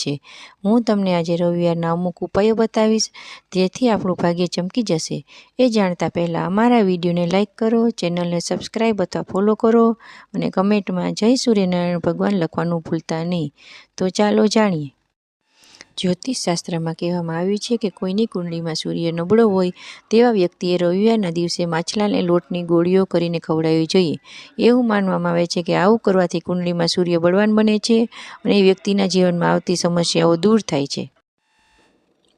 છે. હું તમને આજે રવિવારના અમુક ઉપાયો બતાવીશ, જેથી આપણું ભાગ્ય ચમકી જશે. એ જાણતા પહેલાં અમારા વિડીયોને લાઇક કરો, ચેનલને સબસ્ક્રાઈબ અથવા ફોલો કરો અને કમેન્ટમાં જય સૂર્યનારાયણ ભગવાન લખવાનું ભૂલતા નહીં. તો ચાલો જાણીએ. જ્યોતિષ શાસ્ત્રમાં કહેવામાં આવ્યું છે કે કોઈની કુંડળીમાં સૂર્ય નબળો હોય તેવા વ્યક્તિએ રવિવારના દિવસે માછલાને લોટની ગોળીઓ કરીને ખવડાવવી જોઈએ. એવું માનવામાં આવે છે કે આવું કરવાથી કુંડળીમાં સૂર્ય બળવાન બને છે અને વ્યક્તિના જીવનમાં આવતી સમસ્યાઓ દૂર થાય છે.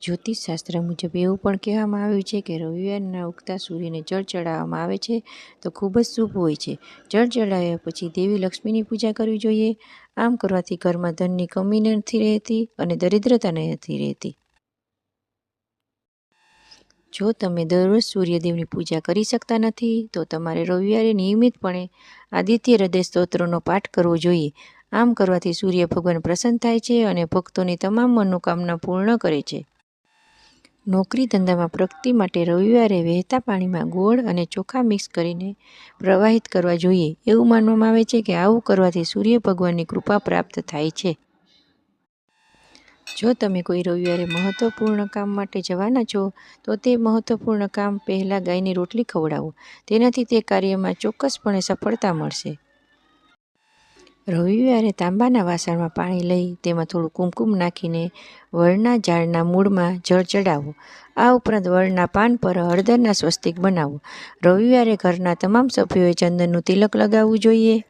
જ્યોતિષ શાસ્ત્ર મુજબ એવું પણ કહેવામાં આવ્યું છે કે રવિવારના ઉગતા સૂર્યને જળ ચડાવવામાં આવે છે તો ખૂબ જ શુભ હોય છે. જળ ચડાવ્યા પછી દેવી લક્ષ્મીની પૂજા કરવી જોઈએ. આમ કરવાથી ઘરમાં ધનની કમી નથી રહેતી અને દરિદ્રતા નથી રહેતી. જો તમે દરરોજ સૂર્યદેવની પૂજા કરી શકતા નથી, તો તમારે રવિવારે નિયમિતપણે આદિત્ય હૃદય સ્તોત્રનો પાઠ કરવો જોઈએ. આમ કરવાથી સૂર્ય ભગવાન પ્રસન્ન થાય છે અને ભક્તોની તમામ મનોકામના પૂર્ણ કરે છે. નોકરી ધંધામાં પ્રગતિ માટે રવિવારે વહેતા પાણીમાં ગોળ અને ચોખા મિક્સ કરીને પ્રવાહિત કરવા જોઈએ. એવું માનવામાં આવે છે કે આવું કરવાથી સૂર્ય ભગવાનની કૃપા પ્રાપ્ત થાય છે. જો તમે કોઈ રવિવારે મહત્ત્વપૂર્ણ કામ માટે જવાના છો, તો તે મહત્ત્વપૂર્ણ કામ પહેલાં ગાયની રોટલી ખવડાવો. તેનાથી તે કાર્યમાં ચોક્કસપણે સફળતા મળશે. રવિવારે તાંબાના વાસણમાં પાણી લઈ તેમાં થોડું કુમકુમ નાખીને વળના ઝાડના મૂળમાં જળ ચડાવો. આ ઉપરાંત વળના પાન પર હળદરના સ્વસ્તિક બનાવો. રવિવારે ઘરના તમામ સભ્યોએ ચંદનનું તિલક લગાવવું જોઈએ.